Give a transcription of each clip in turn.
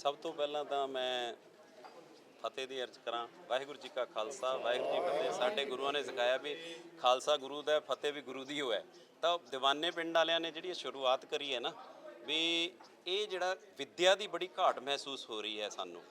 ਸਭ ਤੋਂ ਪਹਿਲਾਂ ਤਾਂ ਮੈਂ ਫਤਿਹ ਦੀ ਅਰਜ਼ ਕਰਾਂ, ਵਾਹਿਗੁਰੂ ਜੀ ਕਾ ਖਾਲਸਾ, ਵਾਹਿਗੁਰੂ ਜੀ ਫਤਿਹ। ਸਾਡੇ ਗੁਰੂਆਂ ਨੇ ਸਿਖਾਇਆ ਵੀ ਖਾਲਸਾ ਗੁਰੂ ਦਾ ਫਤਿਹ ਵੀ ਗੁਰੂ ਦੀ ਹੋਇਆ ਤਾਂ ਦੀਵਾਨੇ ਪਿੰਡ ਵਾਲਿਆਂ ਨੇ ਜਿਹੜੀ ਇਹ ਸ਼ੁਰੂਆਤ ਕਰੀ ਹੈ ਨਾ, ਵੀ ਇਹ ਜਿਹੜਾ ਵਿੱਦਿਆ ਦੀ ਬੜੀ ਘਾਟ ਮਹਿਸੂਸ ਹੋ ਰਹੀ ਹੈ ਸਾਨੂੰ,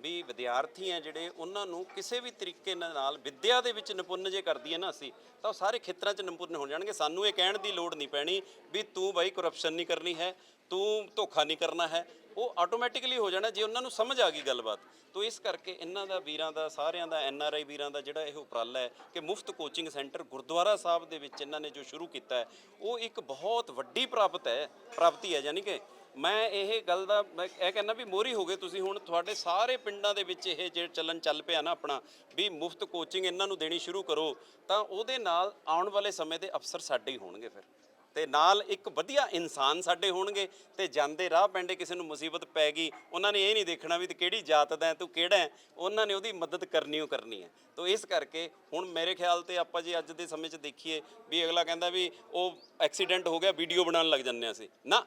ਵੀ ਵਿਦਿਆਰਥੀ ਆ ਜਿਹੜੇ, ਉਹਨਾਂ ਨੂੰ ਕਿਸੇ ਵੀ ਤਰੀਕੇ ਨਾਲ ਵਿੱਦਿਆ ਦੇ ਵਿੱਚ ਨਿਪੁੰਨ ਜੇ ਕਰਦੀ ਹੈ ਨਾ ਅਸੀਂ, ਤਾਂ ਉਹ ਸਾਰੇ ਖੇਤਰਾਂ 'ਚ ਨਿਪੁੰਨ ਹੋ ਜਾਣਗੇ। ਸਾਨੂੰ ਇਹ ਕਹਿਣ ਦੀ ਲੋੜ ਨਹੀਂ ਪੈਣੀ ਵੀ ਤੂੰ ਬਾਈ ਕਰਪਸ਼ਨ ਨਹੀਂ ਕਰਨੀ ਹੈ, ਤੂੰ ਧੋਖਾ ਨਹੀਂ ਕਰਨਾ ਹੈ ਉਹ ਆਟੋਮੈਟਿਕਲੀ ਹੋ ਜਾਣਾ ਜੇ ਉਹਨਾਂ ਨੂੰ ਸਮਝ ਆ ਗਈ ਗੱਲਬਾਤ। ਤੋਂ ਇਸ ਕਰਕੇ ਇਹਨਾਂ ਦਾ ਵੀਰਾਂ ਦਾ, ਸਾਰਿਆਂ ਦਾ, ਐਨ ਆਰ ਆਈ ਵੀਰਾਂ ਦਾ ਜਿਹੜਾ ਇਹ ਉਪਰਾਲਾ ਹੈ ਕਿ ਮੁਫਤ ਕੋਚਿੰਗ ਸੈਂਟਰ ਗੁਰਦੁਆਰਾ ਸਾਹਿਬ ਦੇ ਵਿੱਚ ਇਹਨਾਂ ਨੇ ਜੋ ਸ਼ੁਰੂ ਕੀਤਾ ਹੈ, ਉਹ ਇੱਕ ਬਹੁਤ ਵੱਡੀ ਪ੍ਰਾਪਤ ਹੈ, ਪ੍ਰਾਪਤੀ ਹੈ ਯਾਨੀ ਕਿ ਮੈਂ ਇਹ ਗੱਲ ਦਾ, ਮੈਂ ਇਹ ਕਹਿੰਦਾ ਵੀ ਮੋਰੀ ਹੋ ਗਏ ਤੁਸੀਂ ਹੁਣ, ਤੁਹਾਡੇ ਸਾਰੇ ਪਿੰਡਾਂ ਦੇ ਵਿੱਚ ਇਹ ਜੇ ਚੱਲਣ ਚੱਲ ਪਿਆ ਨਾ ਆਪਣਾ, ਵੀ ਮੁਫਤ ਕੋਚਿੰਗ ਇਹਨਾਂ ਨੂੰ ਦੇਣੀ ਸ਼ੁਰੂ ਕਰੋ, ਤਾਂ ਉਹਦੇ ਨਾਲ ਆਉਣ ਵਾਲੇ ਸਮੇਂ ਦੇ ਅਫਸਰ ਸਾਡੇ ਹੀ ਹੋਣਗੇ ਫਿਰ। ਤੇ ਨਾਲ ਇੱਕ ਵਧੀਆ ਇਨਸਾਨ ਸਾਡੇ ਹੋਣਗੇ ਤੇ ਜਾਂਦੇ ਰਾਹ ਪੈਂਡੇ ਕਿਸੇ ਨੂੰ ਮੁਸੀਬਤ ਪੈ ਗਈ, ਉਹਨਾਂ ਨੇ ਇਹ ਨਹੀਂ ਦੇਖਣਾ ਵੀ ਤੇ ਕਿਹੜੀ ਜਾਤ ਦਾ ਤੂੰ ਕਿਹੜਾ ਹੈ, ਉਹਨਾਂ ਨੇ ਉਹਦੀ ਮਦਦ ਕਰਨੀ ਉਹ ਕਰਨੀ ਹੈ। ਤੋਂ ਇਸ ਕਰਕੇ ਹੁਣ ਮੇਰੇ ਖਿਆਲ ਤੇ ਆਪਾਂ ਜੇ ਅੱਜ ਦੇ ਸਮੇਂ 'ਚ ਦੇਖੀਏ ਵੀ ਅਗਲਾ ਕਹਿੰਦਾ ਵੀ ਉਹ ਐਕਸੀਡੈਂਟ ਹੋ ਗਿਆ, ਵੀਡੀਓ ਬਣਾਉਣ ਲੱਗ ਜੰਨੇ ਅਸੀਂ। ਨਾ,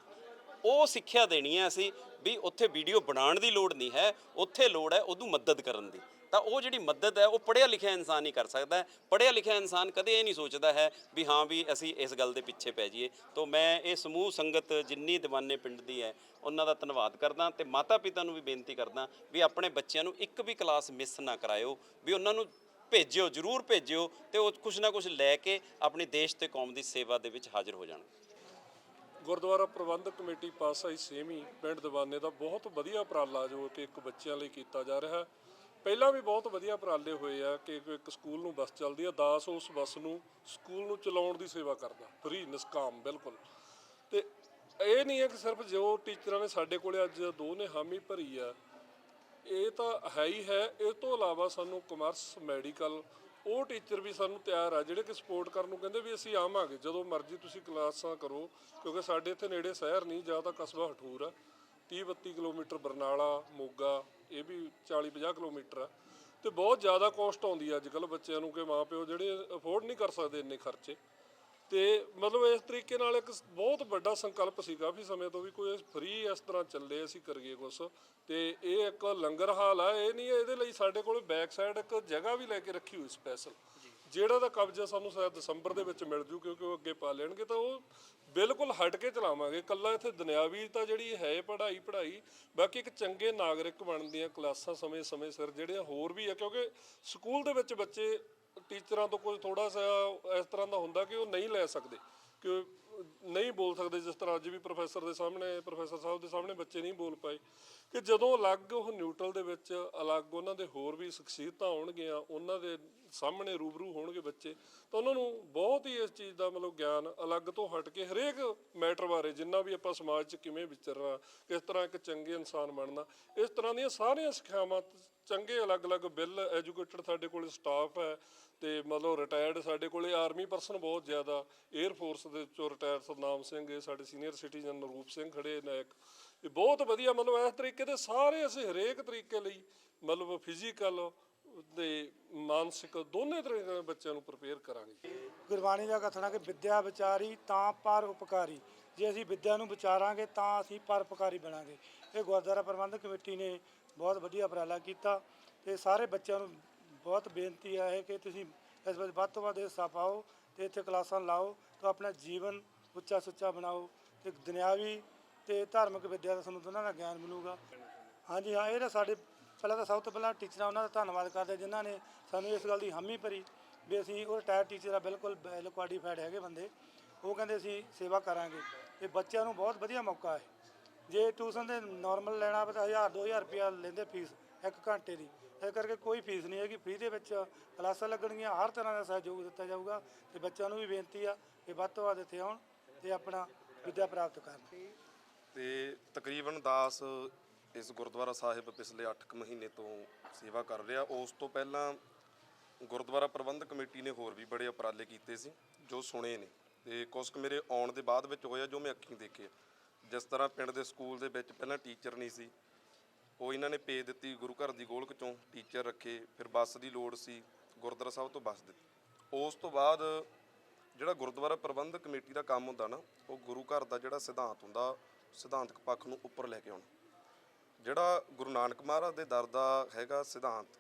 ਉਹ ਸਿੱਖਿਆ ਦੇਣੀ ਹੈ ਅਸੀਂ ਵੀ ਉੱਥੇ ਵੀਡੀਓ ਬਣਾਉਣ ਦੀ ਲੋੜ ਨਹੀਂ ਹੈ, ਉੱਥੇ ਲੋੜ ਹੈ ਉਹਨੂੰ ਮਦਦ ਕਰਨ ਦੀ। ਤਾਂ ਉਹ ਜਿਹੜੀ ਮਦਦ ਹੈ, ਉਹ ਪੜ੍ਹਿਆ ਲਿਖਿਆ ਇਨਸਾਨ ਹੀ ਕਰ ਸਕਦਾ ਹੈ। ਪੜ੍ਹਿਆ ਲਿਖਿਆ ਇਨਸਾਨ ਕਦੇ ਇਹ ਨਹੀਂ ਸੋਚਦਾ ਹੈ ਵੀ ਹਾਂ ਵੀ ਅਸੀਂ ਇਸ ਗੱਲ ਦੇ ਪਿੱਛੇ ਪੈ ਜਾਈਏ। ਤੋਂ ਮੈਂ ਇਹ ਸਮੂਹ ਸੰਗਤ ਜਿੰਨੀ ਦੀਵਾਨੇ ਪਿੰਡ ਦੀ ਹੈ, ਉਹਨਾਂ ਦਾ ਧੰਨਵਾਦ ਕਰਦਾ ਤੇ ਮਾਤਾ ਪਿਤਾ ਨੂੰ ਵੀ ਬੇਨਤੀ ਕਰਦਾ ਵੀ ਆਪਣੇ ਬੱਚਿਆਂ ਨੂੰ ਇੱਕ ਵੀ ਕਲਾਸ ਮਿਸ ਨਾ ਕਰਾਇਓ, ਵੀ ਉਹਨਾਂ ਨੂੰ ਭੇਜਿਓ, ਜ਼ਰੂਰ ਭੇਜਿਓ ਤੇ ਉਹ ਕੁਛ ਨਾ ਕੁਛ ਲੈ ਕੇ ਆਪਣੀ ਦੇਸ਼ ਤੇ ਕੌਮ ਦੀ ਸੇਵਾ ਦੇ ਵਿੱਚ ਹਾਜ਼ਰ ਹੋ ਜਾਣ। ਗੁਰਦੁਆਰਾ ਪ੍ਰਬੰਧਕ ਕਮੇਟੀ ਪਾਸਾਈ ਸੇਮੀ ਪਿੰਡ ਦੀਵਾਨੇ ਦਾ ਬਹੁਤ ਵਧੀਆ ਉਪਰਾਲਾ ਜੋ ਕਿ ਇੱਕ ਬੱਚਿਆਂ ਲਈ ਕੀਤਾ ਜਾ ਰਿਹਾ ਪਹਿਲਾਂ ਵੀ ਬਹੁਤ ਵਧੀਆ ਉਪਰਾਲੇ ਹੋਏ ਆ ਕਿ ਇੱਕ- ਸਕੂਲ ਨੂੰ ਬੱਸ ਚੱਲਦੀ ਆ, ਦਾਸ ਉਸ ਬੱਸ ਨੂੰ ਸਕੂਲ ਨੂੰ ਚਲਾਉਣ ਦੀ ਸੇਵਾ ਕਰਦਾ ਫ੍ਰੀ ਨਿਸਕਾਮ, ਬਿਲਕੁਲ। ਤੇ ਇਹ ਨਹੀਂ ਹੈ ਕਿ ਸਿਰਫ ਜੋ ਟੀਚਰਾਂ ਨੇ ਸਾਡੇ ਕੋਲੇ ਅੱਜ ਦੋ ਨੇ ਹਾਮੀ ਭਰੀ ਆ, ਇਹ ਤਾਂ ਹੈ ਹੀ ਹੈ। ਇਸ ਤੋਂ ਇਲਾਵਾ ਸਾਨੂੰ ਕਮਰਸ ਮੈਡੀਕਲ ਉਹ ਟੀਚਰ ਵੀ ਸਾਨੂੰ ਤਿਆਰ ਆ ਜਿਹੜੇ ਕਿ ਸਪੋਰਟ ਕਰਨ ਨੂੰ ਕਹਿੰਦੇ ਵੀ ਅਸੀਂ ਆਵਾਂਗੇ, ਜਦੋਂ ਮਰਜ਼ੀ ਤੁਸੀਂ ਕਲਾਸਾਂ ਕਰੋ, ਕਿਉਂਕਿ ਸਾਡੇ ਇੱਥੇ ਨੇੜੇ ਸ਼ਹਿਰ ਨਹੀਂ, ਜਾਂ ਤਾਂ ਕਸਬਾ ਹਠੂਰ ਆ। 30 32 ਕਿਲੋਮੀਟਰ ਬਰਨਾਲਾ, ਮੋਗਾ, ਇਹ ਵੀ 40 50 ਕਿਲੋਮੀਟਰ ਆ। ਤੇ ਬਹੁਤ ਜ਼ਿਆਦਾ ਕੋਸਟ ਆਉਂਦੀ ਆ ਅੱਜ ਕੱਲ ਬੱਚਿਆਂ ਨੂੰ ਕਿ ਮਾਪਿਓ ਜਿਹੜੇ ਅਫੋਰਡ ਨਹੀਂ ਕਰ ਸਕਦੇ ਇੰਨੇ ਖਰਚੇ। ਤੇ ਮਤਲਬ ਇਸ ਤਰੀਕੇ ਨਾਲ ਇੱਕ ਬਹੁਤ ਵੱਡਾ ਸੰਕਲਪ ਸੀ ਕਾਫੀ ਸਮੇਂ ਤੋਂ ਵੀ ਕੋਈ ਫ੍ਰੀ ਇਸ ਤਰ੍ਹਾਂ ਚੱਲੇ, ਅਸੀਂ ਕਰੀਏ ਕੁਛ। ਤੇ ਇਹ ਇੱਕ ਲੰਗਰ ਹਾਲ ਆ, ਇਹ ਨਹੀਂ, ਇਹਦੇ ਲਈ ਸਾਡੇ ਕੋਲ ਬੈਕ ਸਾਈਡ ਇੱਕ ਜਗ੍ਹਾ ਵੀ ਲੈ ਕੇ ਰੱਖੀ ਹੋਈ ਸਪੈਸ਼ਲ ਜਿਹੜਾ ਦਾ ਕਬਜ਼ਾ ਸਾਨੂੰ ਸ਼ਾਇਦ ਦਸੰਬਰ ਦੇ ਵਿੱਚ ਮਿਲ ਜੂ ਕਿਉਂਕਿ ਉਹ ਅੱਗੇ ਪਾ ਲੈਣਗੇ ਤਾਂ ਉਹ ਬਿਲਕੁਲ ਹਟ ਕੇ ਚਲਾਵਾਂਗੇ। ਕੱਲਾ ਇੱਥੇ ਦੁਨਿਆਵੀ ਤਾਂ ਜਿਹੜੀ ਹੈ ਪੜ੍ਹਾਈ ਪੜ੍ਹਾਈ। ਬਾਕੀ ਇੱਕ ਚੰਗੇ ਨਾਗਰਿਕ ਬਣਨ ਦੀਆਂ ਕਲਾਸਾਂ ਸਮੇਂ ਸਮੇਂ ਸਿਰ ਜਿਹੜੀਆਂ ਹੋਰ ਵੀ ਆ, ਕਿਉਂਕਿ ਸਕੂਲ ਦੇ ਵਿੱਚ ਬੱਚੇ ਟੀਚਰਾਂ ਤੋਂ ਕੁਝ ਥੋੜਾ ਜਿਹਾ ਇਸ ਤਰ੍ਹਾਂ ਦਾ ਹੁੰਦਾ ਕਿ ਉਹ ਨਹੀਂ ਲੈ ਸਕਦੇ, ਕਿ ਨਹੀਂ ਬੋਲ ਸਕਦੇ ਜਿਸ ਤਰ੍ਹਾਂ ਅੱਜ ਵੀ ਪ੍ਰੋਫੈਸਰ ਦੇ ਸਾਹਮਣੇ, ਪ੍ਰੋਫੈਸਰ ਸਾਹਿਬ ਦੇ ਸਾਹਮਣੇ ਬੱਚੇ ਨਹੀਂ ਬੋਲ ਪਾਏ। ਕਿ ਜਦੋਂ ਅਲੱਗ ਉਹ ਨਿਊਟਰਲ ਦੇ ਵਿੱਚ, ਅਲੱਗ ਉਹਨਾਂ ਦੇ ਹੋਰ ਵੀ ਸ਼ਖਸੀਅਤਾਂ ਆਉਣਗੀਆਂ ਉਹਨਾਂ ਦੇ ਸਾਹਮਣੇ ਰੂਬਰੂ ਹੋਣਗੇ ਬੱਚੇ, ਤਾਂ ਉਹਨਾਂ ਨੂੰ ਬਹੁਤ ਹੀ ਇਸ ਚੀਜ਼ ਦਾ ਮਤਲਬ ਗਿਆਨ ਅਲੱਗ ਤੋਂ ਹਟ ਕੇ ਹਰੇਕ ਮੈਟਰ ਬਾਰੇ ਜਿੰਨਾ ਵੀ ਆਪਾਂ ਸਮਾਜ 'ਚ ਕਿਵੇਂ ਵਿਚਰਨਾ, ਕਿਸ ਤਰ੍ਹਾਂ ਇੱਕ ਚੰਗੇ ਇਨਸਾਨ ਬਣਨਾ, ਇਸ ਤਰ੍ਹਾਂ ਦੀਆਂ ਸਾਰੀਆਂ ਸਿੱਖਿਆਵਾਂ ਚੰਗੇ ਅਲੱਗ-ਅਲੱਗ ਬਿੱਲ ਐਜੂਕੇਟਡ ਸਾਡੇ ਕੋਲ ਸਟਾਫ ਹੈ ਤੇ ਮਤਲਬ ਰਿਟਾਇਰਡ ਸਾਡੇ ਕੋਲੇ ਆਰਮੀ ਪਰਸਨ ਬਹੁਤ ਜ਼ਿਆਦਾ 에ਅਰ ਫੋਰਸ ਦੇ ਚੋਂ ਰਿਟਾਇਰ ਸਰਨਾਮ ਸਿੰਘ, ਇਹ ਸਾਡੇ ਸੀਨੀਅਰ ਸਿਟੀਜ਼ਨ ਨਰੂਪ ਸਿੰਘ ਖੜੇ ਨਾਇਕ ਇਹ ਬਹੁਤ ਵਧੀਆ, ਮਤਲਬ ਇਸ ਤਰੀਕੇ ਦੇ ਸਾਰੇ ਅਸੀਂ ਹਰੇਕ ਤਰੀਕੇ ਲਈ, ਮਤਲਬ ਫਿਜ਼ੀਕਲ ਤੇ ਮਾਨਸਿਕ ਦੋਨੇ ਤਰੀਕੇ ਨਾਲ ਬੱਚਿਆਂ ਨੂੰ ਪ੍ਰਪੇਅਰ ਕਰਾਂਗੇ। ਗੁਰਬਾਣੀ ਦਾ ਕਥਨ ਹੈ ਕਿ ਵਿਦਿਆ ਵਿਚਾਰੀ ਤਾਂ ਪਰ ਉਪਕਾਰੀ। ਜੇ ਅਸੀਂ ਵਿਦਿਆ ਨੂੰ ਵਿਚਾਰਾਂਗੇ ਤਾਂ ਅਸੀਂ ਪਰਉਪਕਾਰੀ ਬਣਾਂਗੇ। ਇਹ ਗੁਰਦੁਆਰਾ ਪ੍ਰਬੰਧਕ ਕਮੇਟੀ ਨੇ ਬਹੁਤ ਵਧੀਆ ਉਪਰਾਲਾ ਕੀਤਾ ਤੇ ਸਾਰੇ ਬੱਚਿਆਂ ਨੂੰ ਬਹੁਤ ਬੇਨਤੀ ਹੈ ਕਿ ਤੁਸੀਂ ਇਸ ਵਿੱਚ ਵੱਧ ਤੋਂ ਵੱਧ ਹਿੱਸਾ ਪਾਓ ਤੇ ਇੱਥੇ ਕਲਾਸਾਂ ਲਾਓ ਤਾਂ ਆਪਣਾ ਜੀਵਨ ਉੱਚਾ ਸੁੱਚਾ ਬਣਾਓ ਤੇ ਦੁਨਿਆਵੀ ਤੇ ਧਾਰਮਿਕ ਵਿੱਦਿਆ ਦਾ ਤੁਹਾਨੂੰ ਦੋਨਾਂ ਦਾ ਗਿਆਨ ਮਿਲੂਗਾ। ਹਾਂਜੀ, ਹਾਂ, ਇਹ ਤਾਂ ਸਾਡੇ ਪਹਿਲਾਂ ਤਾਂ ਸਭ ਤੋਂ ਪਹਿਲਾਂ ਟੀਚਰਾਂ ਉਹਨਾਂ ਦਾ ਧੰਨਵਾਦ ਕਰਦੇ ਜਿਨ੍ਹਾਂ ਨੇ ਸਾਨੂੰ ਇਸ ਗੱਲ ਦੀ ਹਾਮੀ ਭਰੀ ਵੀ ਅਸੀਂ ਉਹ ਰਿਟਾਇਰ ਟੀਚਰ ਆ, ਬਿਲਕੁਲ ਵੈਲ ਕੁਆਲੀਫਾਈਡ ਹੈਗੇ ਬੰਦੇ। ਉਹ ਕਹਿੰਦੇ ਅਸੀਂ ਸੇਵਾ ਕਰਾਂਗੇ। ਇਹ ਬੱਚਿਆਂ ਨੂੰ ਬਹੁਤ ਵਧੀਆ ਮੌਕਾ ਹੈ। ਜੇ ਟਿਊਸ਼ਨ ਦੇ ਨਾਰਮਲ ਲੈਣਾ ਪਵੇ ਤਾਂ 1000 2000 ਰੁਪਇਆ ਲੈਂਦੇ ਫੀਸ ਇੱਕ ਘੰਟੇ ਦੀ। ਇਸ ਕਰਕੇ ਕੋਈ ਫੀਸ ਨਹੀਂ ਹੈਗੀ। ਫ੍ਰੀ ਦੇ ਵਿੱਚ ਕਲਾਸਾਂ ਲੱਗਣਗੀਆਂ, ਹਰ ਤਰ੍ਹਾਂ ਦਾ ਸਹਿਯੋਗ ਦਿੱਤਾ ਜਾਊਗਾ ਤੇ ਬੱਚਿਆਂ ਨੂੰ ਵੀ ਬੇਨਤੀ ਆ ਕਿ ਵੱਧ ਤੋਂ ਵੱਧ ਇੱਥੇ ਆਉਣ। ਤੇ ਆਪਣਾ ਵਿੱਦਿਆ ਪ੍ਰਾਪਤ ਕਰਨ। ਤੇ ਤਕਰੀਬਨ ਦਾਸ ਇਸ ਗੁਰਦੁਆਰਾ ਸਾਹਿਬ ਪਿਛਲੇ 8 ਮਹੀਨੇ ਤੋਂ ਸੇਵਾ ਕਰ ਰਿਹਾ। ਉਸ ਤੋਂ ਪਹਿਲਾਂ ਗੁਰਦੁਆਰਾ ਪ੍ਰਬੰਧਕ ਕਮੇਟੀ ਨੇ ਹੋਰ ਵੀ ਬੜੇ ਉਪਰਾਲੇ ਕੀਤੇ ਸੀ, ਜੋ ਸੁਣੇ ਨੇ। ਤੇ ਕੁਝ ਮੇਰੇ ਆਉਣ ਦੇ ਬਾਅਦ ਵਿੱਚ ਹੋਇਆ, ਜੋ ਮੈਂ ਅੱਖੀਂ ਦੇਖਿਆ ਜਿਸ ਤਰ੍ਹਾਂ ਪਿੰਡ ਦੇ ਸਕੂਲ ਦੇ ਵਿੱਚ ਪਹਿਲਾਂ ਟੀਚਰ ਨਹੀਂ ਸੀ, ਉਹ ਇਹਨਾਂ ਨੇ ਭੇਜ ਦਿੱਤੀ ਗੁਰੂ ਘਰ ਦੀ ਗੋਲਕ ਚੋਂ ਟੀਚਰ ਰੱਖੇ, ਫਿਰ ਬੱਸ ਦੀ ਲੋੜ ਸੀ, ਗੁਰਦੁਆਰਾ ਸਾਹਿਬ ਤੋਂ ਬੱਸ ਦਿੱਤੀ। ਉਸ ਤੋਂ ਬਾਅਦ ਜਿਹੜਾ ਗੁਰਦੁਆਰਾ ਪ੍ਰਬੰਧਕ ਕਮੇਟੀ ਦਾ ਕੰਮ ਹੁੰਦਾ ਨਾ, ਉਹ ਗੁਰੂ ਘਰ ਦਾ ਜਿਹੜਾ ਸਿਧਾਂਤ ਹੁੰਦਾ, ਸਿਧਾਂਤਕ ਪੱਖ ਨੂੰ ਉੱਪਰ ਲੈ ਕੇ ਆਉਣਾ। ਜਿਹੜਾ ਗੁਰੂ ਨਾਨਕ ਮਹਾਰਾਜ ਦੇ ਦਰ ਦਾ ਹੈਗਾ ਸਿਧਾਂਤ,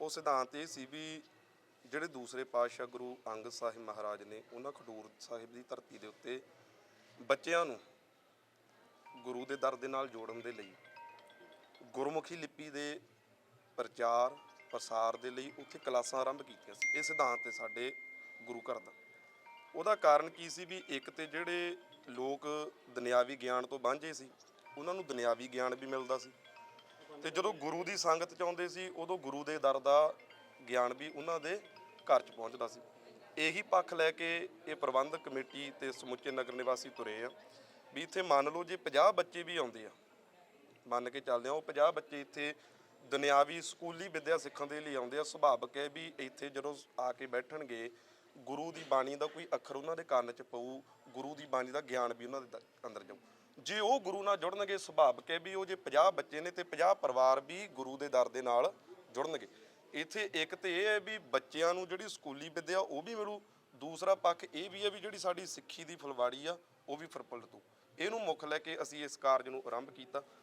ਉਹ ਸਿਧਾਂਤ ਇਹ ਸੀ ਵੀ ਜਿਹੜੇ ਦੂਸਰੇ ਪਾਤਸ਼ਾਹ ਗੁਰੂ ਅੰਗਦ ਸਾਹਿਬ ਮਹਾਰਾਜ ਨੇ ਉਹਨਾਂ ਖਡੂਰ ਸਾਹਿਬ ਦੀ ਧਰਤੀ ਦੇ ਉੱਤੇ ਬੱਚਿਆਂ ਨੂੰ ਗੁਰੂ ਦੇ ਦਰ ਦੇ ਨਾਲ ਜੋੜਨ ਦੇ ਲਈ, ਗੁਰਮੁਖੀ ਲਿਪੀ ਦੇ ਪ੍ਰਚਾਰ, ਪ੍ਰਸਾਰ ਦੇ ਲਈ ਉੱਥੇ ਕਲਾਸਾਂ ਆਰੰਭ ਕੀਤੀਆਂ ਸੀ। ਇਹ ਸਿਧਾਂਤ ਹੈ ਸਾਡੇ ਗੁਰੂ ਘਰ ਦਾ। ਉਹਦਾ ਕਾਰਨ ਕੀ ਸੀ ਵੀ ਇੱਕ ਤੇ ਜਿਹੜੇ ਲੋਕ ਦੁਨਿਆਵੀ ਗਿਆਨ ਤੋਂ ਵਾਂਝੇ ਸੀ, ਉਹਨਾਂ ਨੂੰ ਦੁਨਿਆਵੀ ਗਿਆਨ ਵੀ ਮਿਲਦਾ ਸੀ ਤੇ ਜਦੋਂ ਗੁਰੂ ਦੀ ਸੰਗਤ ਚ ਆਉਂਦੇ ਸੀ, ਉਦੋਂ ਗੁਰੂ ਦੇ ਦਰ ਦਾ ਗਿਆਨ ਵੀ ਉਹਨਾਂ ਦੇ ਘਰ ਚ ਪਹੁੰਚਦਾ ਸੀ। ਇਹੀ ਪੱਖ ਲੈ ਕੇ ਇਹ ਪ੍ਰਬੰਧਕ ਕਮੇਟੀ ਤੇ ਸਮੁੱਚੇ ਨਗਰ ਨਿਵਾਸੀ ਤੁਰੇ ਆ ਵੀ ਇੱਥੇ ਮੰਨ ਲਓ ਜੇ 50 ਬੱਚੇ ਵੀ ਆਉਂਦੇ ਆ, ਮੰਨ ਕੇ ਚੱਲਦੇ ਆ, ਉਹ 50 ਬੱਚੇ ਇੱਥੇ ਦੁਨਿਆਵੀ ਸਕੂਲੀ ਵਿੱਦਿਆ ਸਿੱਖਣ ਦੇ ਲਈ ਆਉਂਦੇ ਆ, ਸੁਭਾਵਕ ਹੈ ਵੀ ਇੱਥੇ ਜਦੋਂ ਆ ਕੇ ਬੈਠਣਗੇ ਗੁਰੂ ਦੀ ਬਾਣੀ ਦਾ ਕੋਈ ਅੱਖਰ ਉਹਨਾਂ ਦੇ ਕੰਨ 'ਚ ਪਊ, ਗੁਰੂ ਦੀ ਬਾਣੀ ਦਾ ਗਿਆਨ ਵੀ ਉਹਨਾਂ ਦੇ ਦ- ਅੰਦਰ ਜਾਊ। ਜੇ ਉਹ ਗੁਰੂ ਨਾਲ ਜੁੜਨਗੇ, ਸੁਭਾਵਿਕ ਹੈ ਵੀ ਉਹ ਜੇ 50 ਬੱਚੇ ਨੇ ਤੇ 50 ਪਰਿਵਾਰ ਵੀ ਗੁਰੂ ਦੇ ਦਰ ਦੇ ਨਾਲ ਜੁੜਨਗੇ। ਇੱਥੇ ਇੱਕ ਤੇ ਇਹ ਹੈ ਵੀ ਬੱਚਿਆਂ ਨੂੰ ਜਿਹੜੀ ਸਕੂਲੀ ਵਿੱਦਿਆ ਉਹ ਵੀ ਮਿਲੂ, ਦੂਸਰਾ ਪੱਖ ਇਹ ਵੀ ਹੈ ਵੀ ਜਿਹੜੀ ਸਾਡੀ ਸਿੱਖੀ ਦੀ ਫੁਲਵਾੜੀ ਆ, ਉਹ ਵੀ ਫਰਪਲ ਤੂ। ਇਹਨੂੰ ਮੁੱਖ ਲੈ ਕੇ ਅਸੀਂ ਇਸ ਕਾਰਜ ਨੂੰ ਆਰੰਭ ਕੀਤਾ।